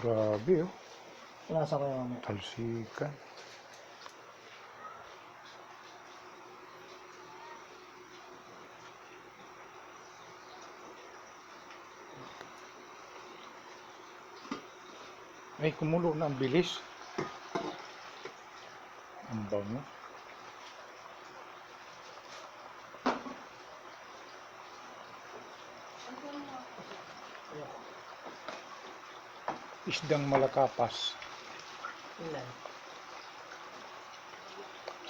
Grabe oh. Pinasa ko yung mamaya. Talsikan. Ay, kumulo na ang bilis. Ang bango. Isdang malakapas. Ilan?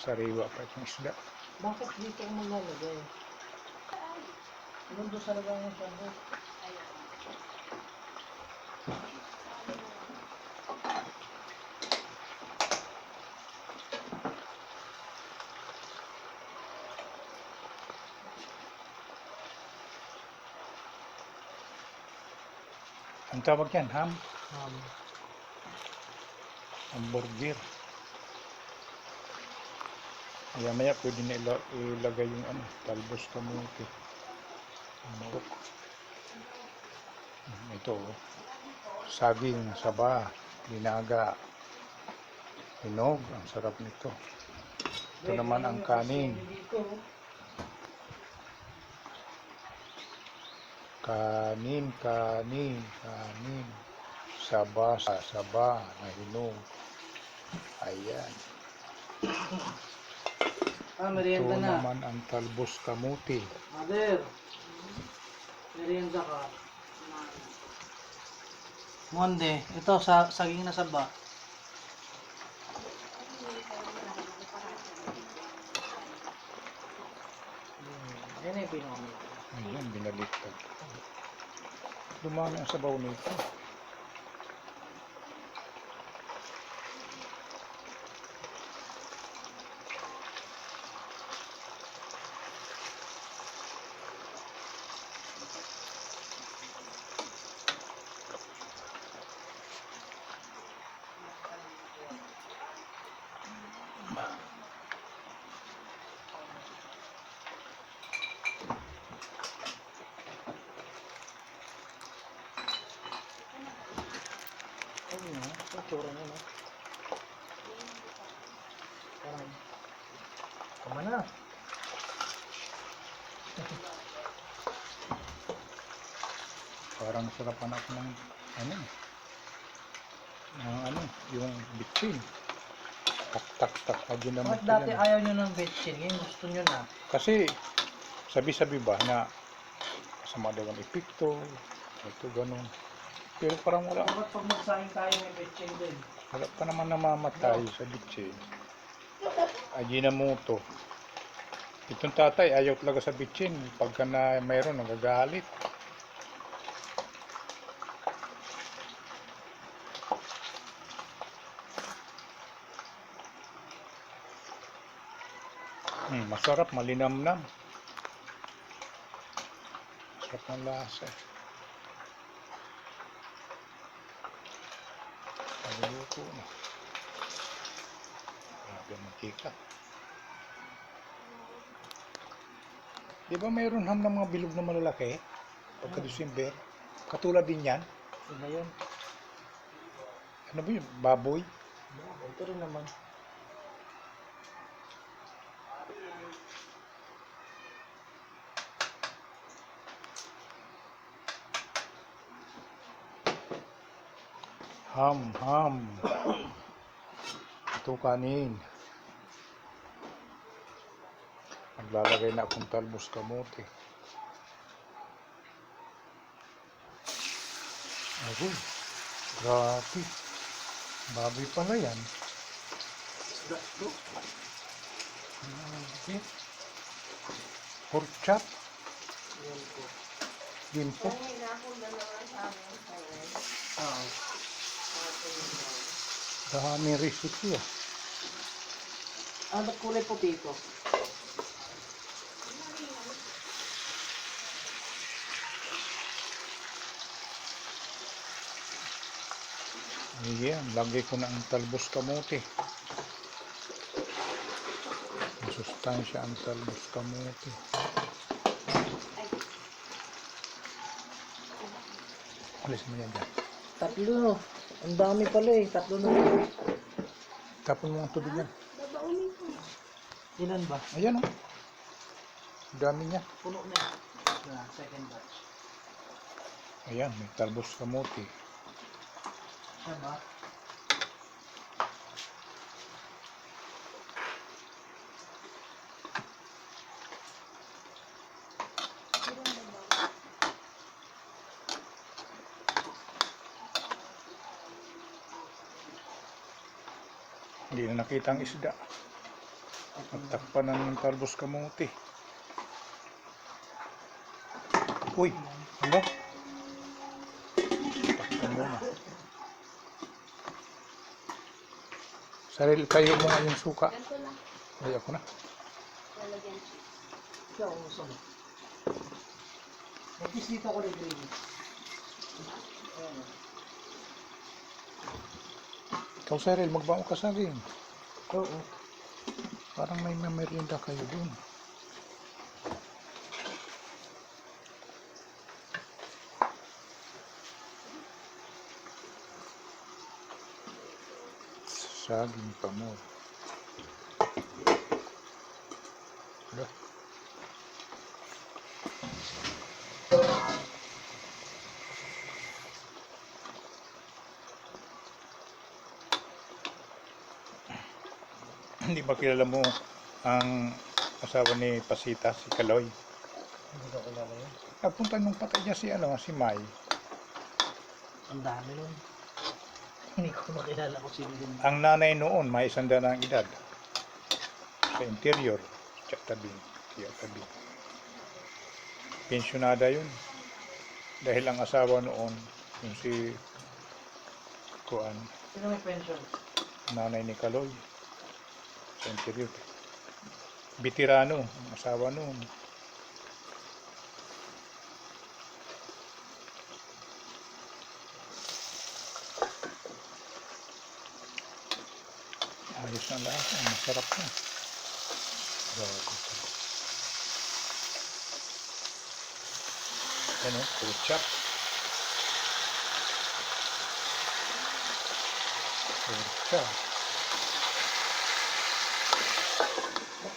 Sariwa pa itong isda. Bakit dito ko maglalagay? Mundo sa lagayan siya. no? Ang tawag yan, ham? Um, Hamburger. Maya maya pwede na ila- ilagay yung ano, talbos kamuti. Manok. Mm, Ito, oh. saging, saba, linaga, hinog. Ang sarap nito. Ito naman ang kanin. Kanin, kanin, kanin. Saba, sa- saba, na hinog. Ayan. Ah, Ito merienda na. naman ang talbos kamuti. Mother. Merienda ka. Monde, ito sa saging na saba. Hmm, Yan yung pinomit. Ayan, binaliktad. Dumami ang sabaw nito. Ayun na, ito tsura niya, no? Parang, tama na. Parang sarapan ako ng ano, ng ano, yung bitchin. Tak tak tak aja naman Bakit dati yan. ayaw nyo ng betchin? Ngayon gusto nyo na. Kasi sabi-sabi ba na masama daw ang epekto, ito ganun. Pero parang wala, Dapat pag magsaing tayo may betchin din. wala pa naman namamatay sa bitchin. Ajinomoto. Itong tatay ayaw talaga sa bitchin. Pagka na mayroon, nagagalit. Hmm, masarap, malinamnam. Masarap ng lasa. Naluluto na. Grabe mantika. Di ba mayroon ham ng mga bilog na malalaki? Pagka December. Katulad din yan. Iba yun. Ano ba yun? Baboy? Ito rin naman. Ham, ham. Ito kanin. Maglalagay na akong talbos kamote. Ayun. Grabe. Baboy pala yan. Grabe. Pork chop. Po. Limpo. Ah. Dami recipe ah. Ah, ba't kulay puti ito? Ayan, lagay ko na ang talbos kamote. Masustansya ang talbos kamote. Alis mo yan dyan. Tatlo. Ang dami pala eh. Tatlo na lang. Tapon mo ang tubig yan. Babaunin ko. Ilan ba? Ayan o. Dami niya. Puno na. Na, second batch. Ayan, may talbos kamuti. Siya ba? Hindi na nakita ang isda. Nagtakpan na ng talbos kamuti. Uy, ano? Takpan mo na. Sarili kayo mo nga yung suka. Ay, ako na. Lalagyan siya. Siya ang gusto mo. May kiss dito ko ni Green. Ayan o. Ikaw, Cyril, magbango ka sa rin. Oo. Parang may merienda kayo dun. Saging pa mo. Hindi ba kilala mo ang asawa ni Pasita, si Kaloy? Hindi ko kilala yun. Napunta nung patay niya si, ano, si Mai. Ang dami nun. Hindi ko makilala kung sino yun. Ang nanay noon, may isang na ang edad. Sa interior, siya tabi, siya tabi. Pensionada yun. Dahil ang asawa noon, yung si Kuan, Sino may pension? nanay ni Kaloy. Sa interior. Bitirano, ang asawa noon. Ayos na lahat. Ang masarap na. Grabe. Ano? Kuchap. Kuchap. Ba't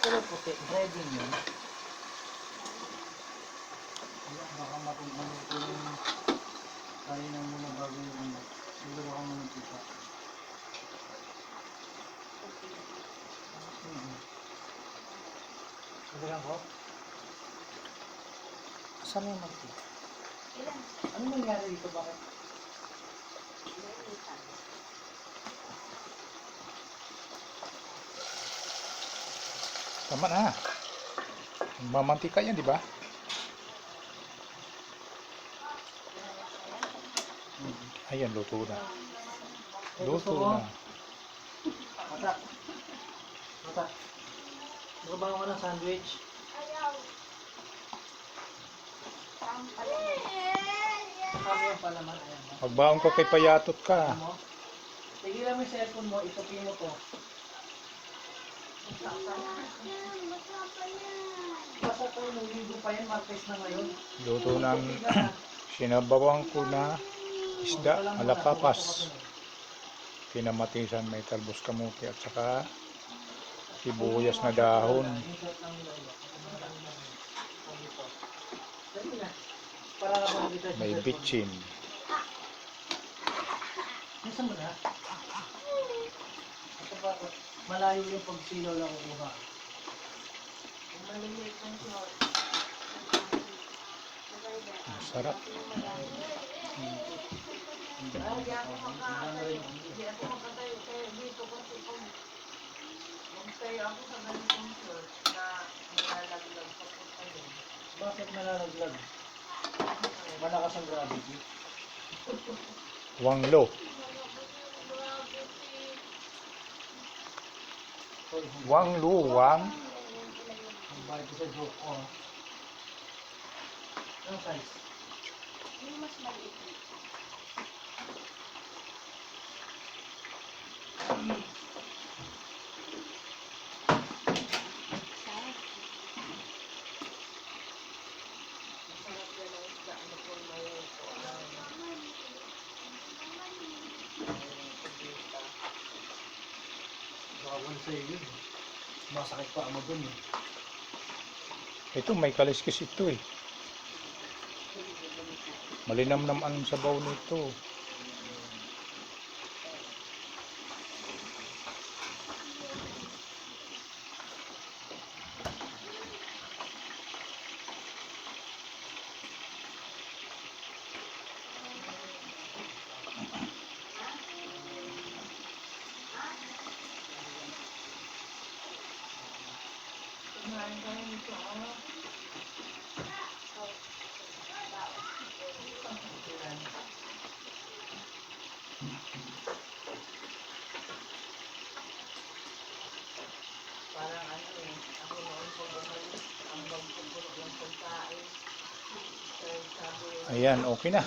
pala puti? Breading yun. Wala, baka matumaluto yung kaya na muna bago yung ano. Siguro ako muna. Mhm. Sige lang po. Saan yung magti? Ilan? Ano nangyari dito? Bakit? Ilan? Tama na. Mamantika yan, di ba? Ayan, luto na. Luto na. Mata. Mata. Magabawa ko ng sandwich. Kami yung palaman. Ayan. ha? Magbaon ka kay payatot ka. Ano? Tigilan mo yung cellphone mo, itupi mo to. Basta to, nung linggo pa yan, Martes na ngayon. Luto ng sinabawang ko na isda, ko Kinamatisan may talbos kamuti at saka sibuyas na dahon. May bitchin. Nasaan mo na? Ito ako. Malayo yung pagsilaw lang kukuha. Siya. Masarap. Hindi ako. Hindi ako makatayo. Kaya dito kasi kung magtayo ako sa ganitong church na nilalaglag papunta yun. Bakit nalalaglag? Malakas ang gravity. Wanglo. Wang. ang bakit ko sa joke ko. Anong size? Mas maliit. Masarap yan ang isda. Ano po may sa'yo yun. Masakit pa mo dun eh. Ito, may kaliskis ito eh. Malinamnam ang sabaw nito. Parang ano eh, ako noon pag umalis, ang bag ko puno ng pagkain. Ayan, okay na.